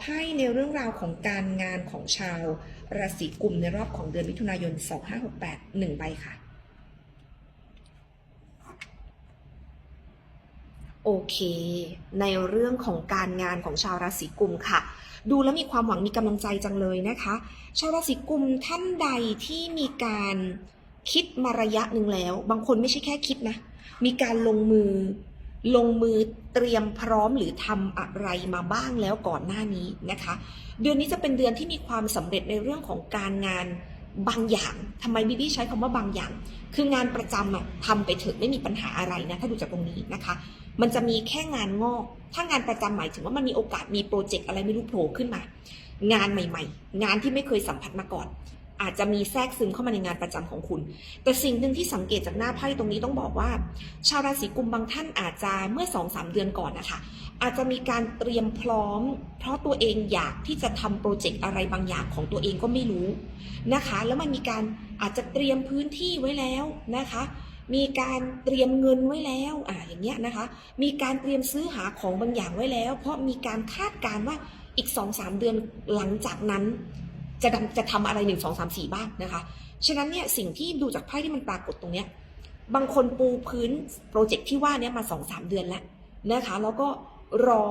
ไพ่ในเรื่องราวของการงานของชาวราศีกุมในรอบของเดือนมิถุนายน 2568 1 ใบค่ะ โอเค ในเรื่องของการงานของชาวราศีกุมค่ะ ดูแล้วมีความหวังมีกำลังใจจังเลยนะคะ ชาวราศีกุมท่านใดที่มีการคิดมาระยะหนึ่งแล้ว บางคนไม่ใช่แค่คิดนะ มีการลงมือ ลงมือเตรียมพร้อมหรือทำอะไรมาบ้างแล้วก่อนหน้านี้นะคะ เดือนนี้จะเป็นเดือนที่มีความสำเร็จในเรื่องของการงานบางอย่างทำไมบิบี้ใช้คำว่าบางอย่าง คืองานประจำอะทำไปเถอะไม่มีปัญหาอะไรนะถ้าดูจากตรงนี้นะคะ มันจะมีแค่งานงอก ถ้างานประจำหมายถึงว่ามันมีโอกาสมีโปรเจกต์อะไรไม่รู้โผล่ขึ้นมา งานใหม่ ๆ งานที่ไม่เคยสัมผัสมาก่อน อาจจะมีแทรกซึมเข้ามาในงานประจำของคุณ แต่สิ่งหนึ่งที่สังเกตจากหน้าไพ่ตรงนี้ต้องบอกว่า ชาวราศีกุมบางท่านอาจจะเมื่อ2องสามเดือนก่อนนะคะ อาจจะมีการเตรียมพร้อม เพราะตัวเองอยากที่จะทำโปรเจกต์อะไรบางอย่างของตัวเองก็ไม่รู้นะคะ แล้วมันมีการอาจจะเตรียมพื้นที่ไว้แล้วนะคะมีการเตรียมเงินไว้แล้ว อ่า อย่างเงี้ยนะคะ มีการเตรียมซื้อหาของบางอย่างไว้แล้ว เพราะมีการคาดการณ์ว่าอีก2องสามเดือนหลังจากนั้น จะจะทำอะไรหนึ่งสองสามสี่บ้างนะคะ ฉะนั้นเนี่ยสิ่งที่ดูจากไพ่ที่มันปรากฏตรงเนี้ยบางคนปูพื้นโปรเจกต์ที่ว่าเนี้ยมาสองสามเดือนแล้วนะคะ แล้วก็รอ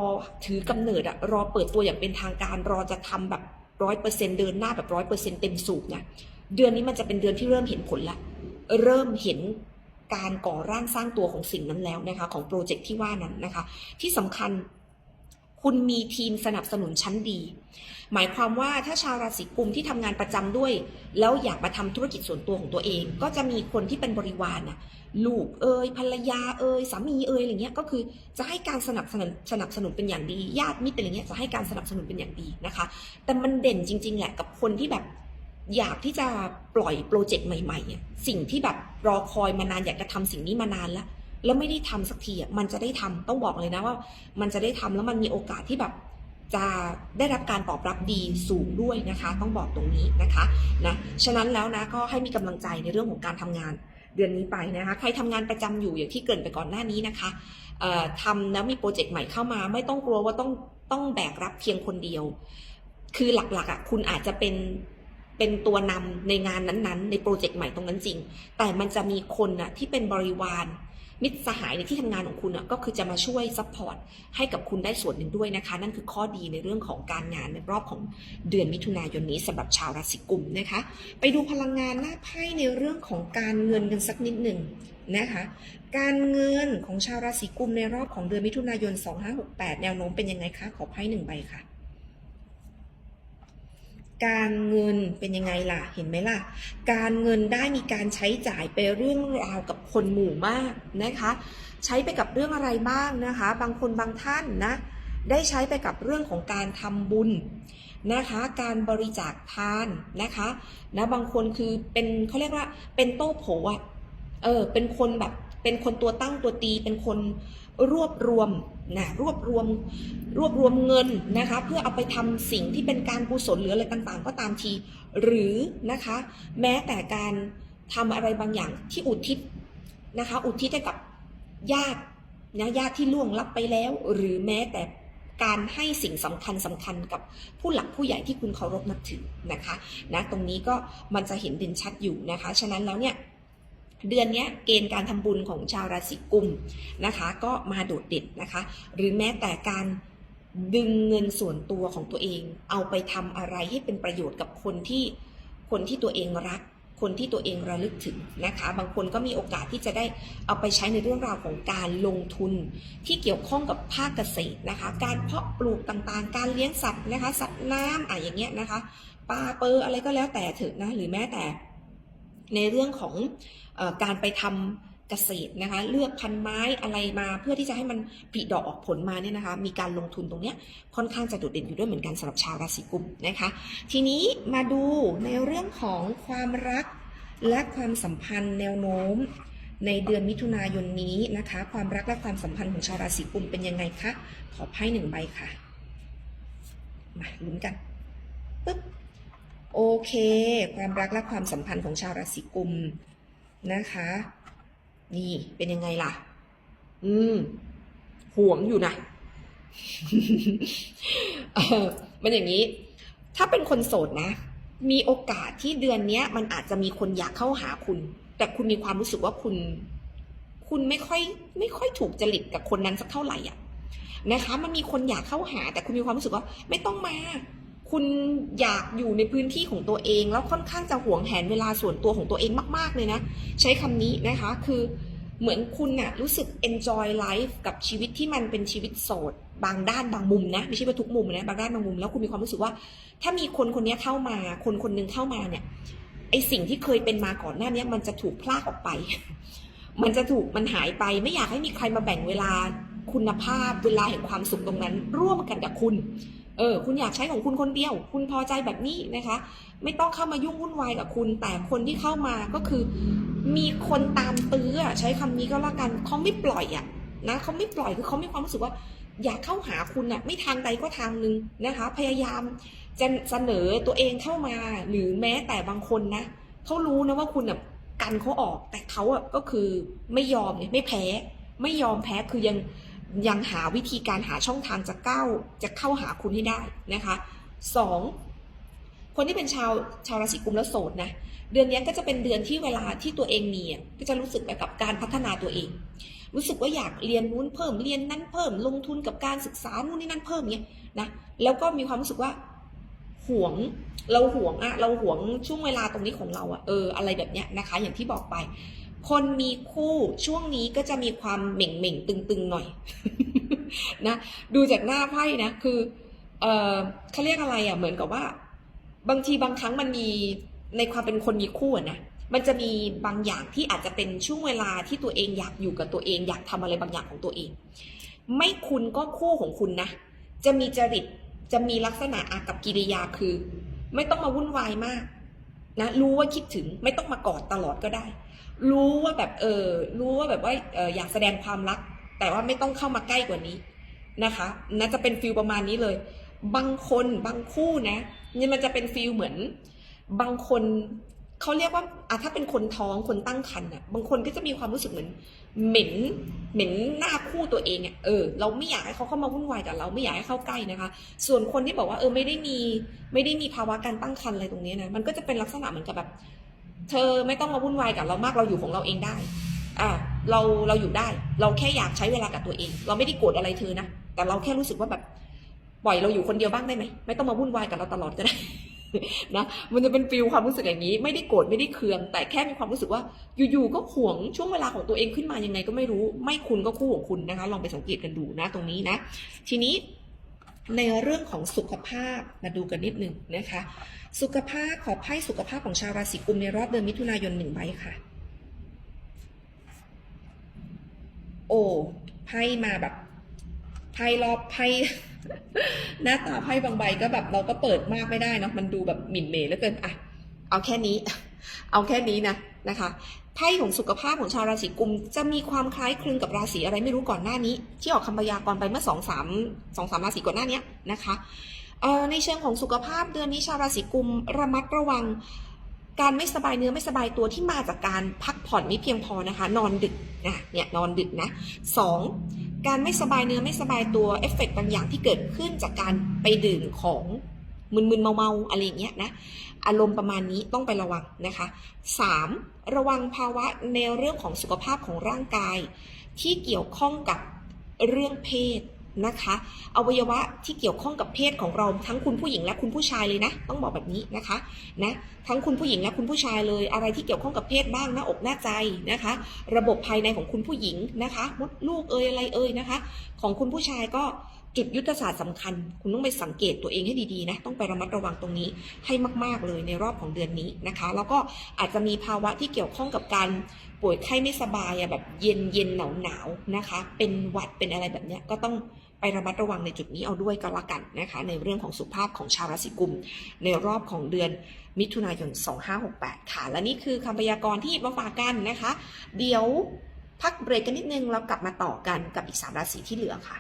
ถือกำเนิดอะรอเปิดตัวอย่างเป็นทางการรอจะทำแบบร้อยเปอร์เซ็นเดินหน้าแบบร้อยเปอร์เซ็นเต็มสูบเนี่ยเดือนนี้มันจะเป็นเดือนที่เริ่มเห็นผลละเริ่มเห็นการก่อร่างสร้างตัวของสิ่งนั้นแล้วนะคะ ของโปรเจกต์ที่ว่านั้นนะคะ ที่สำคัญ คุณมีทีมสนับสนุนชั้นดี หมายความว่าถ้าชาวราศีกุมที่ทำงานประจำด้วย แล้วอยากมาทำธุรกิจส่วนตัวของตัวเอง ก็จะมีคนที่เป็นบริวารน่ะลูกเอ่ยภรรยาเอ่ยสามีเอ่ยอะไรเงี้ยก็คือจะให้การสนับสนุนสนับสนุนเป็นอย่างดี ญาติมิตรอะไรเงี้ยจะให้การสนับสนุนเป็นอย่างดีนะคะ แต่มันเด่นจริง ๆ แหละกับคนที่แบบอยากที่จะปล่อยโปรเจกต์ใหม่ๆ สิ่งที่แบบรอคอยมานานอยากจะทำสิ่งนี้มานานแล้ว แล้วไม่ได้ทำสักทีอะมันจะได้ทำต้องบอกเลยนะว่า มันจะได้ทำแล้วมันมีโอกาสที่แบบจะได้รับการตอบรับดีสูงด้วยนะคะ ต้องบอกตรงนี้นะคะนะฉะนั้นแล้วนะก็ให้มีกำลังใจในเรื่องของการทำงานเดือนนี้ไปนะคะ ใครทำงานประจำอยู่อย่างที่เกินไปก่อนหน้านี้นะคะทำแล้วมีโปรเจกต์ใหม่เข้ามา ไม่ต้องกลัวว่าต้องต้องแบกรับเพียงคนเดียว คือหลักๆอะคุณอาจจะเป็นเป็นตัวนำในงานนั้นๆ ในโปรเจกต์ใหม่ตรงนั้นจริง แต่มันจะมีคนน่ะที่เป็นบริวาร มิตรสหายในที่ทำงานของคุณอะก็คือจะมาช่วยซัพพอร์ตให้กับคุณได้ส่วนหนึ่งด้วยนะคะ นั่นคือข้อดีในเรื่องของการงานในรอบของเดือนมิถุนายนนี้สำหรับชาวราศีกุมนะคะ ไปดูพลังงานหน้าไพ่ในเรื่องของการเงินกันสักนิดหนึ่งนะคะการเงินของชาวราศีกุมในรอบของเดือนมิถุนายน 2568 แนวโน้มเป็นยังไงคะ ขอไพ่หนึ่งใบค่ะ การเงินเป็นยังไงล่ะ เห็นไหมล่ะ การเงินได้มีการใช้จ่ายไปเรื่องราวกับคนหมู่มากนะคะ ใช้ไปกับเรื่องอะไรบ้างนะคะ บางคนบางท่านนะ ได้ใช้ไปกับเรื่องของการทำบุญนะคะ การบริจาคทานนะคะนะบางคนคือเป็นเขาเรียกว่าเป็นโต้โผอะเออเป็นคนแบบ เป็นคนตัวตั้งตัวตี เป็นคนรวบรวมนะรวบรวมรวบรวมเงินนะคะ เพื่อเอาไปทำสิ่งที่เป็นการกุศลหรืออะไรต่างๆ ก็ตามที หรือนะคะ แม้แต่การทำอะไรบางอย่างที่อุทิศนะคะ อุทิศให้กับญาตินะญาติที่ล่วงลับไปแล้ว หรือแม้แต่การให้สิ่งสำคัญสำคัญกับผู้หลักผู้ใหญ่ที่คุณเคารพนับถือนะคะนะตรงนี้ก็มันจะเห็นด่นชัดอยู่นะคะ ฉะนั้นแล้วเนี่ย เดือนนี้เกณฑ์การทำบุญของชาวราศีกุมนะคะ ก็มาโดดเด่นนะคะ หรือแม้แต่การดึงเงินส่วนตัวของตัวเอง เอาไปทำอะไรให้เป็นประโยชน์กับคนที่คนที่ตัวเองรัก คนที่ตัวเองระลึกถึงนะคะ บางคนก็มีโอกาสที่จะได้เอาไปใช้ในเรื่องราวของการลงทุน ที่เกี่ยวข้องกับภาคเกษตรนะคะ การเพาะปลูกต่างๆ การเลี้ยงสัตว์นะคะ สัตว์น้ำอะอย่างเงี้ยนะคะปลาเปอร์อะไรก็แล้วแต่เถอะนะหรือแม้แต่ ในเรื่องของอการไปทำเกษตรนะคะเลือกพันธุ์ไม้อะไรมาเพื่อที่จะให้มันผลิดอกออกผลมาเนี่ยนะคะ มีการลงทุนตรงเนี้ยค่อนข้างจะโดดเด่นอยู่ด้วยเหมือนกันสำหรับชาวราศีกุมนะคะ ทีนี้มาดูในเรื่องของความรักและความสัมพันธ์แนวโน้ม ในเดือนมิถุนายนนี้นะคะ ความรักและความสัมพันธ์ของชาวราศีกุมเป็นยังไงคะขอไพ่หนึ่งใบค่ะมาลุ้นกันปึ๊บ โอเค ความรักและความสัมพันธ์ของชาวราศีกุมนะคะ นี่เป็นยังไงล่ะ อืมห่วงอยู่นะมันอย่างนี้ ถ้าเป็นคนโสดนะ มีโอกาสที่เดือนเนี้ยมันอาจจะมีคนอยากเข้าหาคุณ แต่คุณมีความรู้สึกว่าคุณ คุณไม่ค่อย ไม่ค่อยถูกจริตกับคนนั้นสักเท่าไหร่อะนะคะ มันมีคนอยากเข้าหา แต่คุณมีความรู้สึกว่า ไม่ต้องมา คุณอยากอยู่ในพื้นที่ของตัวเอง แล้วค่อนข้างจะหวงแหนเวลาส่วนตัวของตัวเองมาก ๆ เลยนะ ใช้คำนี้นะคะคือเหมือนคุณน่ะรู้สึก enjoy life กับชีวิตที่มันเป็นชีวิตโสด บางด้านบางมุมนะ ไม่ใช่ว่าทุกมุมนะ บางด้านบางมุมแล้วคุณมีความรู้สึกว่า ถ้ามีคนคนนี้เข้ามา คนคนหนึงเข้ามาเนี่ยไอสิ่งที่เคยเป็นมาก่อนหน้านี้มันจะถูกพลากออกไป มันจะถูกมันหายไป ไม่อยากให้มีใครมาแบ่งเวลาคุณภาพเวลาแห่งความสุขตรงนั้น ร่วมกันกับคุณ เออคุณอยากใช้ของคุณคนเดียว คุณพอใจแบบนี้นะคะ ไม่ต้องเข้ามายุ่งวุ่นวายกับคุณ แต่คนที่เข้ามาก็คือ มีคนตามตื้อใช้คำนี้ก็แล้วกันเขาไม่ปล่อยอะนะเขาไม่ปล่อยคือเขามีความรู้สึกว่า อยากเข้าหาคุณอะไม่ทางใดก็ทางหนึ่งนะคะ พยายามจะเสนอตัวเองเข้ามา หรือแม้แต่บางคนนะเขารู้นะว่าคุณอะกันเขาออก แต่เขาอะก็คือไม่ยอมเนี่ยไม่แพ้ ไม่ยอมแพ้คือยัง ยังหาวิธีการหาช่องทางจะก้าวจะเข้าหาคุณให้ได้นะคะสองคนที่เป็นชาวชาวราศีกุมแล้วโสดนะเดือนนี้ก็จะเป็นเดือนที่เวลาที่ตัวเองมีก็จะรู้สึกแบบกับการพัฒนาตัวเอง รู้สึกว่าอยากเรียนนู้นเพิ่มเรียนนั้นเพิ่มลงทุนกับการศึกษานู่นนี่นั่นเพิ่มเนี้ยนะแล้วก็มีความรู้สึกว่าห่วงเราห่วงอะเราห่วงช่วงเวลาตรงนี้ของเราอะเอออะไรแบบเนี้ยนะคะ อย่างที่บอกไป คนมีคู่ช่วงนี้ก็จะมีความเหม่งเหม่งๆตึงๆหน่อยนะดูจากหน้าไพ่นะคือเออเขาเรียกอะไรอะเหมือนกับว่า บางทีบางครั้งมันมีในความเป็นคนมีคู่นะมันจะมีบางอย่างที่อาจจะเป็นช่วงเวลาที่ตัวเองอยากอยู่กับตัวเอง อยากทำอะไรบางอย่างของตัวเอง ไม่คุณก็คู่ของคุณนะ จะมีจริตจะมีลักษณะอากับกิริยาคือ ไม่ต้องมาวุ่นวายมากนะรู้ว่าคิดถึงไม่ต้องมากอดตลอดก็ได้ รู้ว่าแบบเออรู้ว่าแบบว่าเอออยากแสดงความรัก แต่ว่าไม่ต้องเข้ามาใกล้กว่านี้นะคะน่าจะเป็นฟิลประมาณนี้เลย บางคนบางคู่นะนี่มันจะเป็นฟิลเหมือน บางคนเขาเรียกว่าอะถ้าเป็นคนท้องคนตั้งครรภ์อะบางคนก็จะมีความรู้สึกเหมือน เหม็นเหม็นหน้าคู่ตัวเองอะเออเราไม่อยากให้เขาเข้ามาวุ่นวายกับเราไม่อยากให้เข้าใกล้นะคะ ส่วนคนที่บอกว่าเออไม่ได้มีไม่ได้มีภาวะการตั้งครรภ์อะไรตรงนี้นะมันก็จะเป็นลักษณะเหมือนกับแบบ เธอไม่ต้องมาวุ่นวายกับเรามากเราอยู่ของเราเองได้ อ่าเราเราอยู่ได้ เราแค่อยากใช้เวลากับตัวเอง เราไม่ได้โกรธอะไรเธอนะแต่เราแค่รู้สึกว่าแบบปล่อยเราอยู่คนเดียวบ้างได้ไหมไม่ต้องมาวุ่นวายกับเราตลอดก็ได้นะมันจะเป็นฟิลความรู้สึกอย่างนี้ ไม่ได้โกรธไม่ได้เคือง แต่แค่มีความรู้สึกว่าอยู่ๆก็ห่วงช่วงเวลาของตัวเองขึ้นมายังไงก็ไม่รู้ ไม่คุณก็คู่ของคุณนะคะ ลองไปสังเกตกันดูนะตรงนี้นะ ทีนี้ ในเรื่องของสุขภาพมาดูกันนิดหนึ่งนะคะ สุขภาพขอไพ่สุขภาพของชาวราศีกุมในรอบเดือนมิถุนายนหนึ่งใบค่ะ โอ้ไพ่มาแบบไพ่รอบไพ่หน้าตาไพ่บางใบก็แบบเราก็เปิดมากไม่ได้เนอะมันดูแบบหมิ่นเหมเหลือเกินอะเอาแค่นี้ เอาแค่นี้นะนะคะไพ่ของสุขภาพของชาวราศีกุม จะมีความคล้ายคลึงกับราศีอะไรไม่รู้ก่อนหน้านี้ ที่ออกคำพยากรณ์ไปเมื่อสองสามสองสามราศีก่อนหน้านี้นะคะในเชิงของสุขภาพเดือนนี้ชาวราศีกุมระมัดระวัง การไม่สบายเนื้อไม่สบายตัวที่มาจากการพักผ่อนไม่เพียงพอนะคะ นอนดึกนะเนี่ยนอนดึกนะสองการไม่สบายเนื้อไม่สบายตัวเอฟเฟกต์บางอย่างที่เกิดขึ้นจากการไปดื่มของมึนๆเมาๆอะไรอย่างเงี้ยนะ อารมณ์ประมาณนี้ต้องไประวังนะคะสามระวังภาวะในเรื่องของสุขภาพของร่างกาย ที่เกี่ยวข้องกับเรื่องเพศนะคะอวัยวะที่เกี่ยวข้องกับเพศของเราทั้งคุณผู้หญิงและคุณผู้ชายเลยนะ ต้องบอกแบบนี้นะคะนะทั้งคุณผู้หญิงและคุณผู้ชายเลย อะไรที่เกี่ยวข้องกับเพศบ้างหน้าอกหน้าใจนะคะ ระบบภายในของคุณผู้หญิงนะคะมดลูกเอ่ยอะไรเอ่ยนะคะ ของคุณผู้ชายก็ จุดยุทธศาสตร์สำคัญ คุณต้องไปสังเกตตัวเองให้ดีๆนะต้องไประมัดระวังตรงนี้ให้มากๆเลยในรอบของเดือนนี้นะคะ แล้วก็อาจจะมีภาวะที่เกี่ยวข้องกับการป่วยไข้ไม่สบายแบบเย็นเย็นหนาวหนาวนะคะ เป็นหวัดเป็นอะไรแบบเนี้ยก็ต้องไประมัดระวังในจุดนี้เอาด้วยก็แล้วกันนะคะ ในเรื่องของสุขภาพของชาวราศีกุม ในรอบของเดือนมิถุนายน 2568 ค่ะ และนี่คือคำพยากรณ์ที่มาฝากกันนะคะ เดี๋ยวพักเบรกกันนิดนึงแล้วกลับมาต่อกันกับอีก 3 ราศีที่เหลือค่ะ